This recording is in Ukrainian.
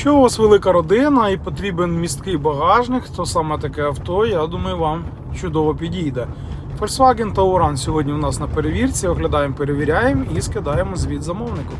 Якщо у вас велика родина і потрібен місткий багажник, то саме таке авто, я думаю, вам чудово підійде. Volkswagen Tauran сьогодні у нас на перевірці. Оглядаємо, перевіряємо і скидаємо звіт замовнику.